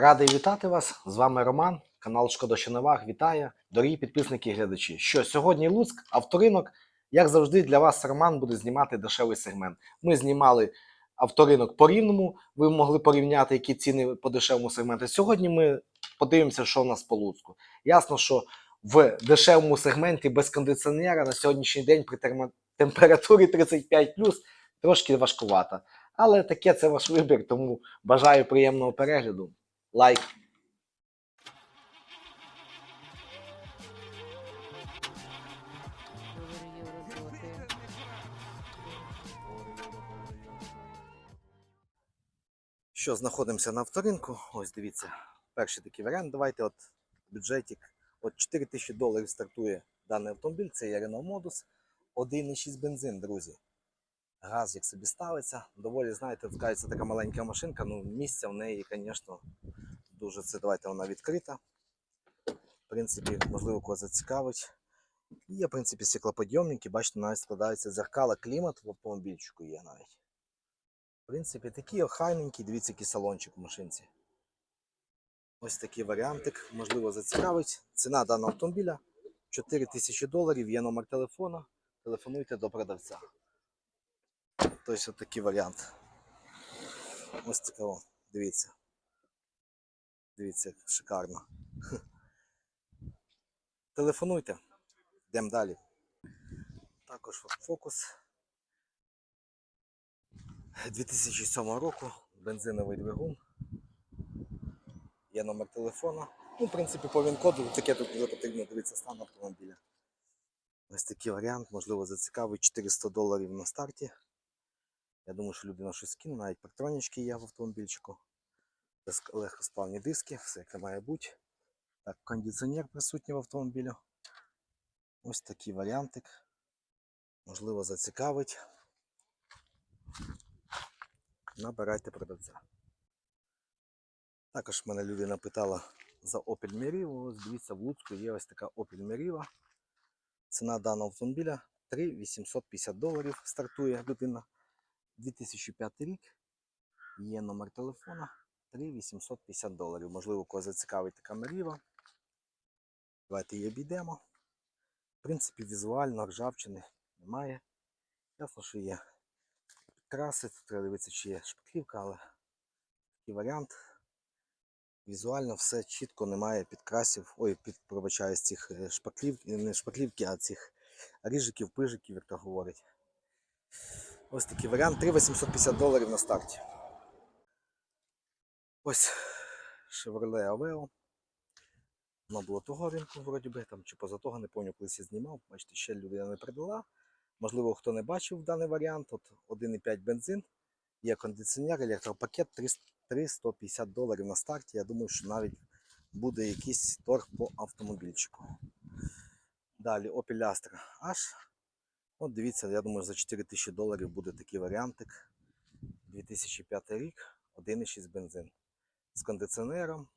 Радий вітати вас. З вами Роман, канал Шкода Щоневаг. Вітає, дорогі підписники і глядачі. Що сьогодні Луцьк, авторинок. Як завжди, для вас Роман буде знімати дешевий сегмент. Ми знімали авторинок по рівному. Ви могли порівняти, які ціни по дешевому сегменту. Сьогодні ми подивимося, що у нас по Луцьку. Ясно, що в дешевому сегменті без кондиціонера на сьогоднішній день при термо- температурі 35 трошки важкувато. Але таке це ваш вибір, тому бажаю приємного перегляду. Злоти. Що, знаходимося на авторинку. Ось дивіться, перший такий варіант. Давайте от бюджетик. От 4 тисячі доларів стартує даний автомобіль. Це є Renault Modus. 1,6 бензин, друзі. Газ як собі ставиться. Доволі, знаєте, вкається така маленька машинка. Ну, місця в неї, звісно, дуже це. Давайте вона відкрита. В принципі, можливо, кого зацікавить. Є, в принципі, стеклоподйомники. Бачите, навіть складаються дзеркала, клімат в автомобільчику є навіть. В принципі, такий охайненький, дивіться, який салончик в машинці. Ось такий варіантик, можливо, зацікавить. Ціна даного автомобіля 4 тисячі доларів, є номер телефона. Телефонуйте до продавця. Тобто, такий варіант. Ось такого, дивіться. Дивіться, як шикарно. Телефонуйте. Йдемо далі. Також Focus. 2007 року, бензиновий двигун. Є номер телефона. Ну, в принципі, по він-коду таке тут вже потрібно дивитися стан автомобіля. Ось такий варіант, можливо, зацікавить 400 доларів на старті. Я думаю, що людина щось скине, навіть патронічки є в автомобільчику. Диск- Легкосплавні диски, все як має бути. Так, кондиціонер присутній в автомобілі. Ось такий варіантик. Можливо, зацікавить. Набирайте продавця. Також мене людина питала за Opel Meriva. Ось дивіться, в Луцьку є ось така Opel Meriva. Ціна даного автомобіля 3 850 доларів стартує людина. 2005 рік. Є номер телефона 3 850 доларів. Можливо, кого зацікавить така Meriva. Давайте її обійдемо. В принципі, візуально ржавчини немає. Ясно, що є краси, тут треба дивитися, чи є шпаклівка, але такий варіант. Візуально все чітко немає підкрасів. Ой, під пробачаю з цих е, шпаклів, не шпаклівки, а цих ріжиків, пижиків, як то говорять. Ось такий варіант. 3 850 доларів на старті. Ось Chevrolet Aveo. Воно було того ринку, вроді би, там чи поза того, не пам'ятаю, колись я знімав. Бачите, ще людина не придала. Можливо, хто не бачив даний варіант, от 1,5 бензин, є кондиціонер, електропакет 300 350 доларів на старті. Я думаю, що навіть буде якийсь торг по автомобільчику. Далі Opel Astra H. От дивіться, я думаю, за 4000 доларів буде такий варіантик. 2005 рік, 1,6 бензин. З кондиціонером.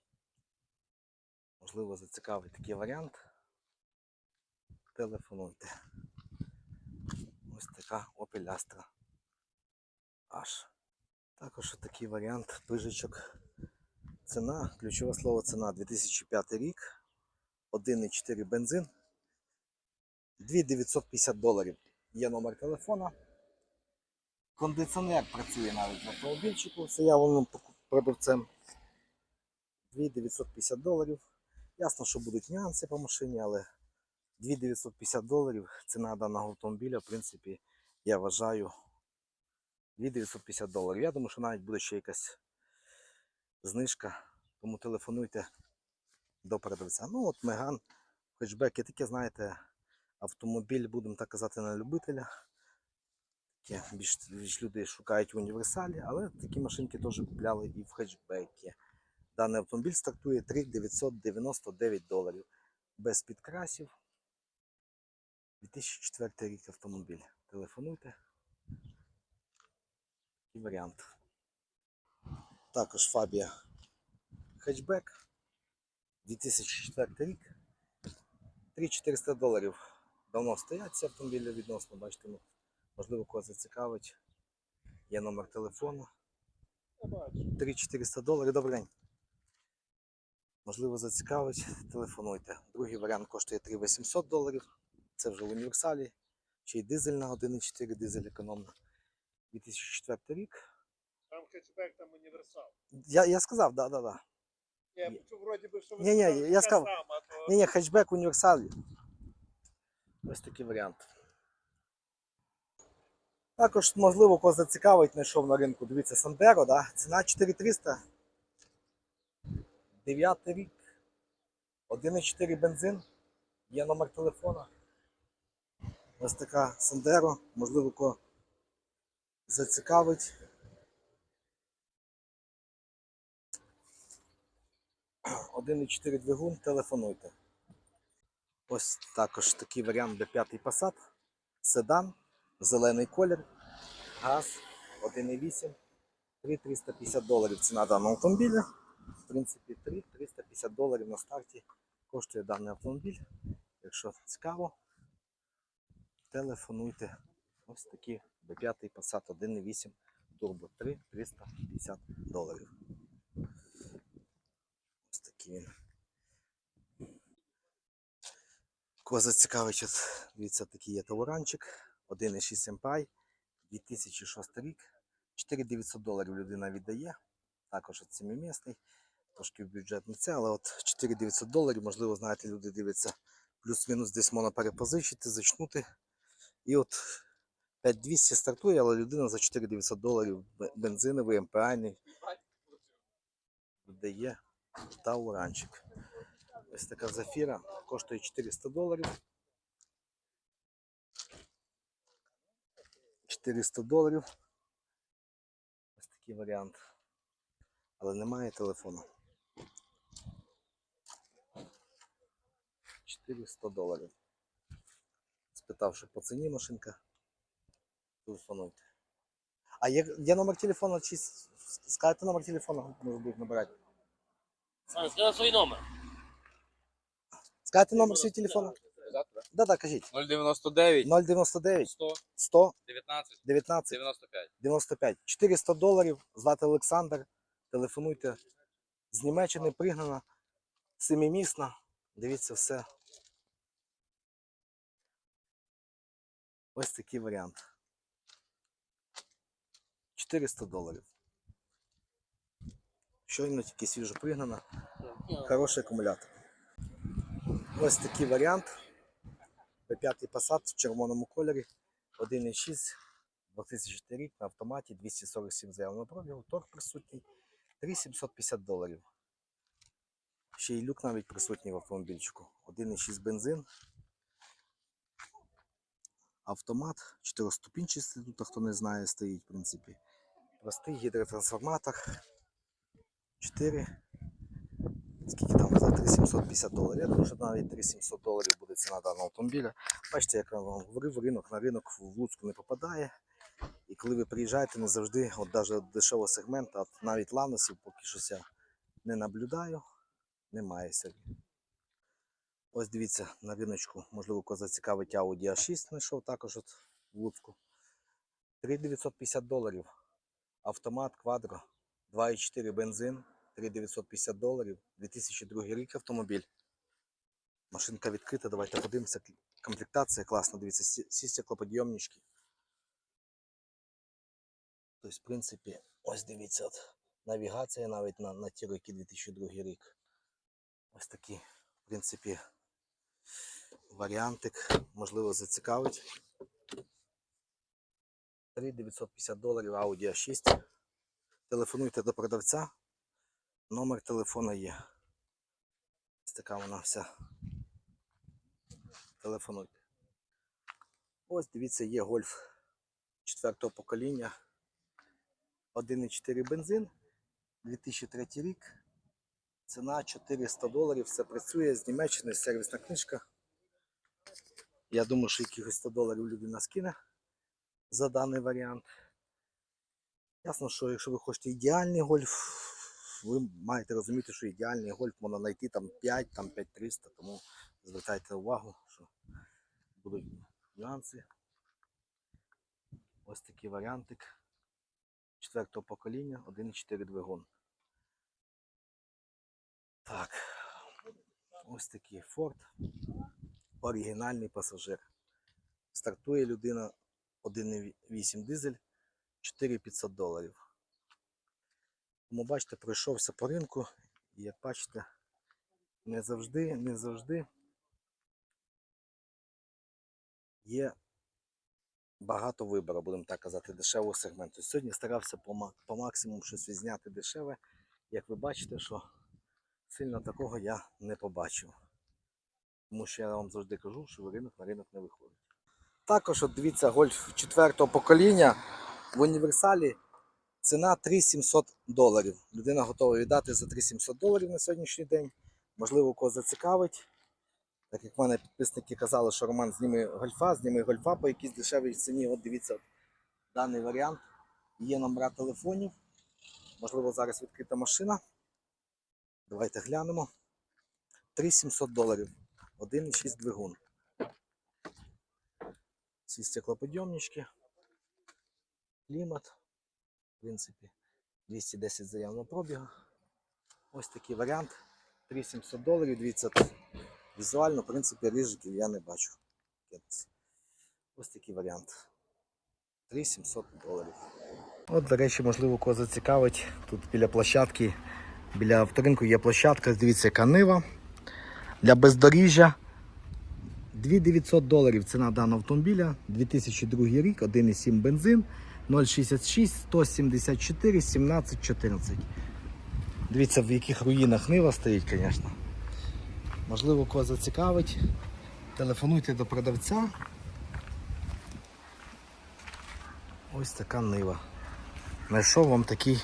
Можливо, зацікавить такий варіант. Телефонуйте. Ось така Opel Astra H. Також такий варіант пижичок. Ціна, ключове слово ціна 2005 рік, 1,4 бензин, 2950 доларів. Є номер телефона. Кондиціонер працює навіть в автомобільчику, я воно продавцем. 2950 доларів. Ясно, що будуть нюанси по машині, але 2950 доларів ціна даного автомобіля, в принципі, я вважаю 2950 доларів. Я думаю, що навіть буде ще якась знижка, тому телефонуйте до продавця. Ну от Меган, хетчбеки, таке, знаєте, автомобіль, будемо так казати, на любителя. Таке, більш, більш люди шукають в універсалі, але такі машинки теж купляли і в хетчбекі. Даний автомобіль стартує 3999 доларів. Без підкрасів. 2004 рік автомобіль. Телефонуйте. І варіант. Також Фабія хетчбек. 2004 рік. 3400 доларів. Давно стоять ці автомобілі відносно, бачите, ну, можливо, кого зацікавить. Є номер телефону. 3400 доларів. Добрий день. Можливо, зацікавить, телефонуйте. Другий варіант коштує 3800 доларів. Це вже в універсалі. Ще й дизельна 1,4 дизель економна. 2004 рік. Там хетчбек, там універсал. Я, я сказав, да, да, да. Я Ні. почув, вроді би, що ви Ні-ні, я сказав. Ні, ні, хетчбек універсалі. Ось такий варіант. Також, можливо, кого зацікавить, знайшов на ринку. Дивіться, Сандеро, да? ціна 4300. 9 рік. 1,4 бензин. Є номер телефона. Ось така Сандеро. Можливо, кого зацікавить. Один і 4 двигун, телефонуйте. Ось також такий варіант B5 Passat. Седан, зелений колір, газ 1,8, 3,350 доларів ціна даного автомобіля. В принципі, 3,350 доларів на старті коштує даний автомобіль. Якщо цікаво, телефонуйте. Ось такий B5 Passat 1,8 Turbo 3,350 доларів. Ось такий він. Кого зацікавить, дивіться, такий є тауранчик, 1,6 MPI, 2006 рік, 4900 доларів людина віддає, також от сімимісний, трошки бюджетний це, але от 4900 доларів, можливо, знаєте, люди дивляться, плюс-мінус десь можна перепозичити, зачнути. І от 5200 стартує, але людина за 4900 доларів бензиновий, МПА віддає тауранчик. Ось така зафіра коштує 400 доларів. 400 доларів. Ось такий варіант. Але немає телефону. 400 доларів. Спитав, що по ціні машинка. Телефонуйте. А є, є номер телефону, чи скажете номер телефону, може будуть набирати? Скажи свій номер. Скажете номер свій телефону? Да, да, кажіть. 099 099 100 100 19 19 95. 95. 400 доларів. Звати Олександр. Телефонуйте. З Німеччини пригнана. Семимісна. Дивіться все. Ось такий варіант. 400 доларів. Щойно тільки свіжо пригнана. Хороший акумулятор. Ось такий варіант. P5 Passat в червоному кольорі. 1,6 2004 рік на автоматі 247 заявленого пробігу, торг присутній 3750 доларів. Ще й люк навіть присутній в автомобільчику. 1,6 бензин. Автомат, 4-ступінчастий, тут хто не знає, стоїть, в принципі. Простий гідротрансформатор. 4. Скільки там за 3750 доларів? Я думаю, що навіть 3700 доларів буде ціна даного автомобіля. Бачите, як я вам говорив, ринок на ринок в Луцьку не попадає. І коли ви приїжджаєте, не завжди, от навіть дешевого сегменту, от навіть ланосів поки що я не наблюдаю, немає сьогодні. Ось дивіться на риночку, можливо, кого зацікавить Audi A6 знайшов також от в Луцьку. 3950 доларів. Автомат Quadro, 2,4 бензин, 3950 доларів, 2002 рік автомобіль. Машинка відкрита, давайте подивимося. Комплектація класна, дивіться, всі- стеклоподйомнички. Тобто, в принципі, ось дивіться, от, навігація навіть на, на ті роки 2002 рік. Ось такий, в принципі, варіантик, можливо, зацікавить. 3950 доларів Audi A6. Телефонуйте до продавця. Номер телефона є. Ось така вона вся. Телефонуйте. Ось дивіться, є гольф четвертого покоління. 1,4 бензин. 2003 рік. Ціна 400 доларів. Все працює з Німеччини, сервісна книжка. Я думаю, що якихось 100 доларів людина скине за даний варіант. Ясно, що якщо ви хочете ідеальний гольф, ви маєте розуміти, що ідеальний гольф можна знайти там 5, там 5300, тому звертайте увагу, що будуть нюанси. Ось такий варіантик четвертого покоління, 1,4 двигун. Так. Ось такий Ford. Оригінальний пасажир. Стартує людина 1,8 дизель 4500 доларів. Тому бачите, пройшовся по ринку, і як бачите, не завжди, не завжди є багато вибору, будемо так казати, дешевого сегменту. Сьогодні старався по, по максимуму щось відзняти дешеве. Як ви бачите, що сильно такого я не побачив. Тому що я вам завжди кажу, що ринок на ринок не виходить. Також от дивіться, гольф четвертого покоління в універсалі ціна 3700 доларів. Людина готова віддати за 3700 доларів на сьогоднішній день. Можливо, кого зацікавить. Так як в мене підписники казали, що Роман зніме гольфа, зніме гольфа по якійсь дешевій ціні. От дивіться, от даний варіант. Є номера телефонів. Можливо, зараз відкрита машина. Давайте глянемо. 3700 доларів. 1,6 двигун. Ці стеклоподйомнички. Клімат. В принципі, 210 заявного пробігу. Ось такий варіант. 3700 доларів. Дивіться, тут візуально, в принципі, рижиків я не бачу. Ось такий варіант. 3700 доларів. От, до речі, можливо, кого зацікавить. Тут біля площадки, біля авторинку є площадка. Дивіться, яка нива. Для бездоріжжя 2900 доларів ціна даного автомобіля. 2002 рік, 1,7 бензин, 0,66, 174, 17, 14. Дивіться, в яких руїнах нива стоїть, звісно. Можливо, кого зацікавить. Телефонуйте до продавця. Ось така нива. Знайшов вам такий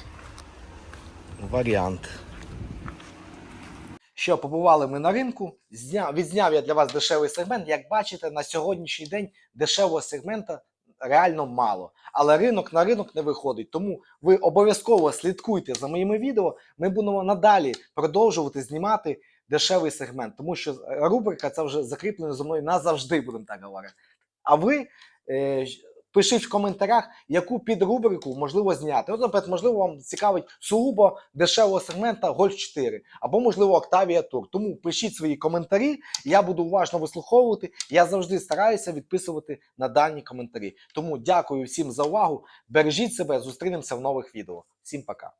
варіант. Що, побували ми на ринку. Зняв, відзняв я для вас дешевий сегмент. Як бачите, на сьогоднішній день дешевого сегмента реально мало. Але ринок на ринок не виходить. Тому ви обов'язково слідкуйте за моїми відео. Ми будемо надалі продовжувати знімати дешевий сегмент, тому що рубрика це вже закріплено за мною назавжди, будемо так говорити. А ви е, пишіть в коментарях, яку підрубрику можливо зняти. От, наприклад, можливо, вам цікавить сугубо дешевого сегмента Golf 4 або, можливо, Octavia Tour. Тому пишіть свої коментарі, я буду уважно вислуховувати. Я завжди стараюся відписувати на дані коментарі. Тому дякую всім за увагу. Бережіть себе, зустрінемося в нових відео. Всім пока.